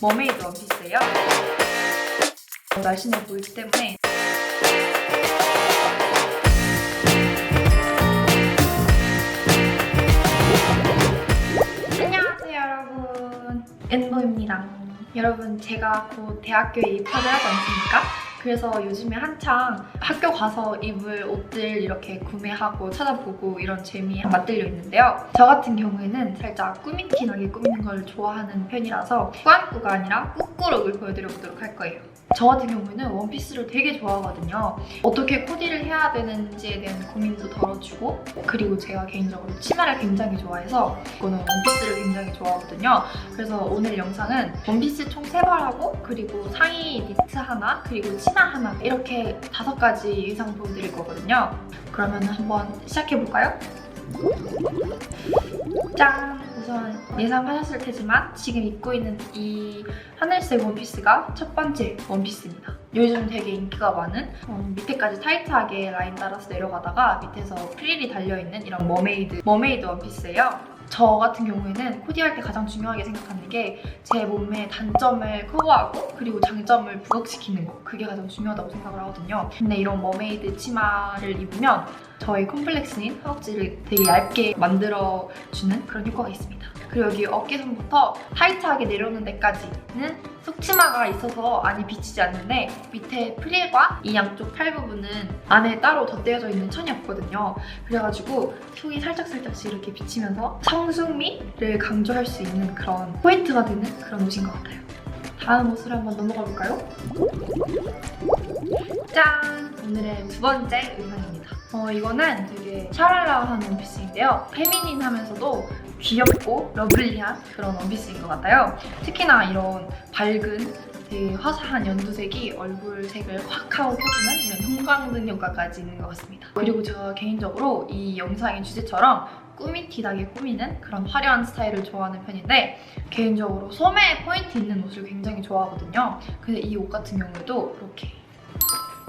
머메이드 원피스예요. 날씬해 보이기 때문에 안녕하세요 여러분 엔보입니다 여러분 제가 곧 대학교에 입학을 하지 않습니까? 그래서 요즘에 한창 학교 가서 입을 옷들 이렇게 구매하고 찾아보고 이런 재미에 맛들려 있는데요. 저 같은 경우에는 살짝 꾸미티나게 꾸미는 걸 좋아하는 편이라서 꾸안꾸가 아니라 꾸꾸룩을 보여드려보도록 할 거예요. 저 같은 경우에는 원피스를 되게 좋아하거든요. 어떻게 코디를 해야 되는지에 대한 고민도 덜어주고 그리고 제가 개인적으로 치마를 굉장히 좋아해서 이거는 원피스를 굉장히 좋아하거든요. 그래서 오늘 영상은 원피스 총 3벌 하고 그리고 상의 니트 하나 그리고 치마 하나 이렇게 다섯 가지 의상 보여드릴 거거든요. 그러면 한번 시작해볼까요? 짠! 우선 예상하셨을 테지만 지금 입고 있는 이 하늘색 원피스가 첫 번째 원피스입니다. 요즘 되게 인기가 많은 어, 밑에까지 타이트하게 라인 따라서 내려가다가 밑에서 프릴이 달려있는 이런 머메이드 머메이드 원피스예요. 저 같은 경우에는 코디할 때 가장 중요하게 생각하는 게 제 몸의 단점을 커버하고 그리고 장점을 부각시키는 거 그게 가장 중요하다고 생각을 하거든요. 근데 이런 머메이드 치마를 입으면 저의 콤플렉스인 허벅지를 되게 얇게 만들어주는 그런 효과가 있습니다. 그리고 여기 어깨선부터 타이트하게 내려오는 데까지는 속치마가 있어서 안이 비치지 않는데 밑에 프릴과 이 양쪽 팔 부분은 안에 따로 덧대어져 있는 천이 없거든요. 그래가지고 속이 살짝살짝씩 이렇게 비치면서 성숙미를 강조할 수 있는 그런 포인트가 되는 그런 옷인 것 같아요. 다음 옷으로 한번 넘어가 볼까요? 짠! 오늘의 두 번째 의상입니다. 어, 이거는 되게 샤랄라한 원피스인데요. 페미닌 하면서도 귀엽고 러블리한 그런 원피스인 것 같아요. 특히나 이런 밝은 되게 화사한 연두색이 얼굴색을 확 하고 펴주는 이런 형광등 효과까지 있는 것 같습니다. 그리고 제가 개인적으로 이 영상의 주제처럼 꾸미티나게 꾸미는 그런 화려한 스타일을 좋아하는 편인데 개인적으로 소매에 포인트 있는 옷을 굉장히 좋아하거든요. 근데 이 옷 같은 경우에도 이렇게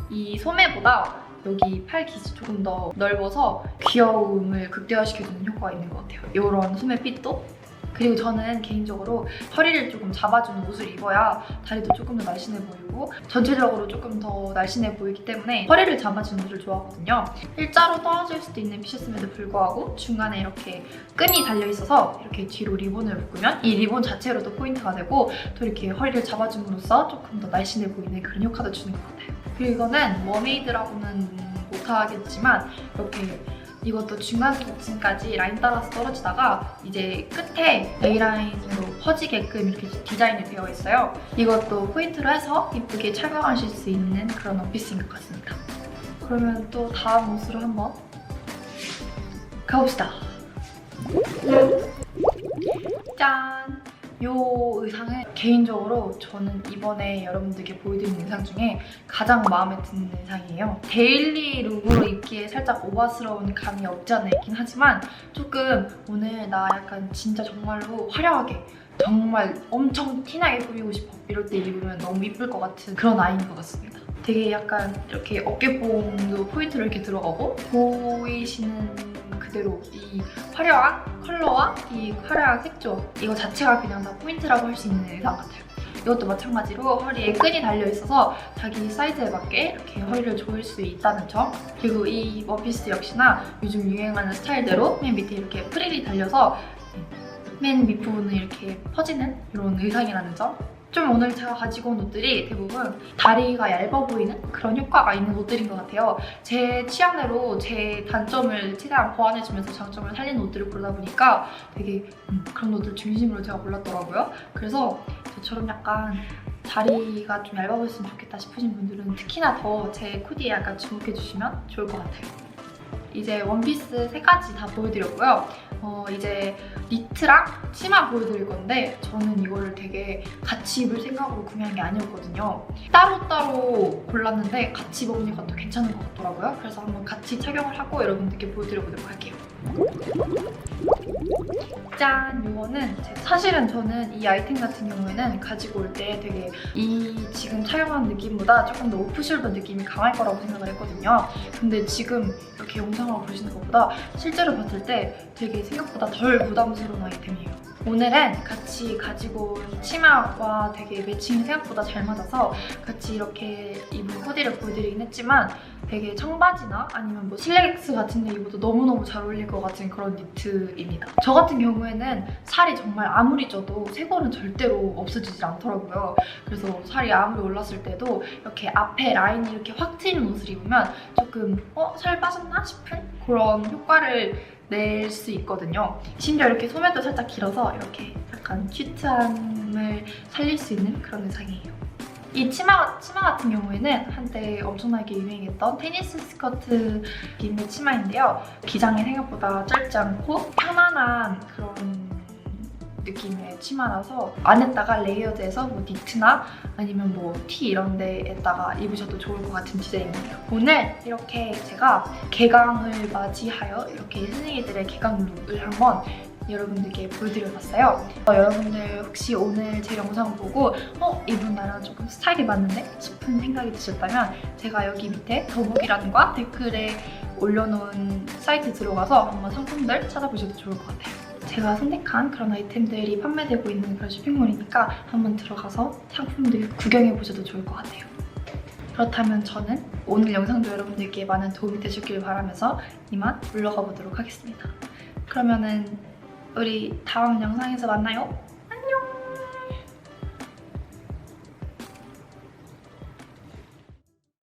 이 소매보다 여기 팔 깃이 조금 더 넓어서 귀여움을 극대화시켜주는 효과가 있는 것 같아요. 이런 소매 핏도 그리고 저는 개인적으로 허리를 조금 잡아주는 옷을 입어야 다리도 조금 더 날씬해 보이고 전체적으로 조금 더 날씬해 보이기 때문에 허리를 잡아주는 옷을 좋아하거든요. 일자로 떨어질 수도 있는 핏이었음에도 불구하고 중간에 이렇게 끈이 달려 있어서 이렇게 뒤로 리본을 묶으면 이 리본 자체로도 포인트가 되고 또 이렇게 허리를 잡아줌으로써 조금 더 날씬해 보이는 그런 효과도 주는 것 같아요. 그리고 이거는 머메이드라고는 못하겠지만 이렇게 이것도 중간부층까지 라인 따라서 떨어지다가 이제 끝에 A라인으로 퍼지게끔 이렇게 디자인이 되어 있어요. 이것도 포인트로 해서 이쁘게 착용하실 수 있는 그런 원피스인 것 같습니다. 그러면 또 다음 옷으로 한번 가봅시다. 짠! 요 의상은 개인적으로 저는 이번에 여러분들께 보여드린 의상 중에 가장 마음에 드는 의상이에요. 데일리 룩으로 입기에 살짝 오버스러운 감이 없지 않아 있긴 하지만 조금 오늘 나 약간 진짜 정말로 화려하게 정말 엄청 티나게 꾸미고 싶어 이럴 때 입으면 너무 이쁠 것 같은 그런 아이인 것 같습니다. 되게 약간 이렇게 어깨뽕도 포인트로 이렇게 들어가고 보이시는 그대로 이 화려한 컬러와 이 화려한 색조 이거 자체가 그냥 다 포인트라고 할 수 있는 의상 같아요. 이것도 마찬가지로 허리에 끈이 달려 있어서 자기 사이즈에 맞게 이렇게 허리를 조일 수 있다는 점 그리고 이 원피스 역시나 요즘 유행하는 스타일대로 맨 밑에 이렇게 프릴이 달려서 맨 밑부분은 이렇게 퍼지는 이런 의상이라는 점 좀 오늘 제가 가지고 온 옷들이 대부분 다리가 얇아 보이는 그런 효과가 있는 옷들인 것 같아요. 제 취향대로 제 단점을 최대한 보완해주면서 장점을 살리는 옷들을 고르다 보니까 되게 음, 그런 옷들 중심으로 제가 골랐더라고요. 그래서 저처럼 약간 다리가 좀 얇아 보였으면 좋겠다 싶으신 분들은 특히나 더 제 코디에 약간 주목해주시면 좋을 것 같아요. 이제 원피스 세 가지 다 보여드렸고요. 어, 이제 니트랑 치마 보여드릴 건데 저는 이거를 되게 같이 입을 생각으로 구매한 게 아니었거든요. 따로따로 골랐는데 같이 입으니까 또 괜찮은 것 같더라고요. 그래서 한번 같이 착용을 하고 여러분들께 보여드려보도록 할게요. 짠! 요거는 제- 사실은 저는 이 아이템 같은 경우에는 가지고 올 때 되게 이 지금 착용한 느낌보다 조금 더 오프숄더 느낌이 강할 거라고 생각을 했거든요. 근데 지금 이렇게 영상으로 보시는 것보다 실제로 봤을 때 되게 생각보다 덜 부담스러운 아이템이에요. 오늘은 같이 가지고 온 치마와 되게 매칭이 생각보다 잘 맞아서 같이 이렇게 입은 코디를 보여드리긴 했지만 되게 청바지나 아니면 뭐 실내엑스 같은 데 입어도 너무너무 잘 어울릴 것 같은 그런 니트입니다. 저 같은 경우에는 살이 정말 아무리 쪄도 쇄골은 절대로 없어지질 않더라고요. 그래서 살이 아무리 올랐을 때도 이렇게 앞에 라인이 이렇게 확 트이는 옷을 입으면 조금 어? 살 빠졌나 싶은 그런 효과를 낼 수 있거든요. 심지어 이렇게 소매도 살짝 길어서 이렇게 약간 큐트함을 살릴 수 있는 그런 의상이에요. 이 치마, 치마 같은 경우에는 한때 엄청나게 유행했던 테니스 스커트 느낌의 치마인데요. 기장이 생각보다 짧지 않고 편안한 그런 느낌의 치마라서 안에다가 레이어드해서 뭐 니트나 아니면 뭐 티 이런 데에다가 입으셔도 좋을 것 같은 디자인이에요. 오늘 이렇게 제가 개강을 맞이하여 이렇게 새내기들의 개강 룩을 한번 여러분들께 보여드려봤어요. 어, 여러분들 혹시 오늘 제 영상 보고 어? 이분 나랑 조금 스타일이 맞는데? 싶은 생각이 드셨다면 제가 여기 밑에 더보기란과 댓글에 올려놓은 사이트 들어가서 한번 상품들 찾아보셔도 좋을 것 같아요. 제가 선택한 그런 아이템들이 판매되고 있는 그런 쇼핑몰이니까 한번 들어가서 상품들 구경해보셔도 좋을 것 같아요. 그렇다면 저는 오늘 영상도 여러분들께 많은 도움이 되셨길 바라면서 이만 물러가 보도록 하겠습니다. 그러면은 우리 다음 영상에서 만나요.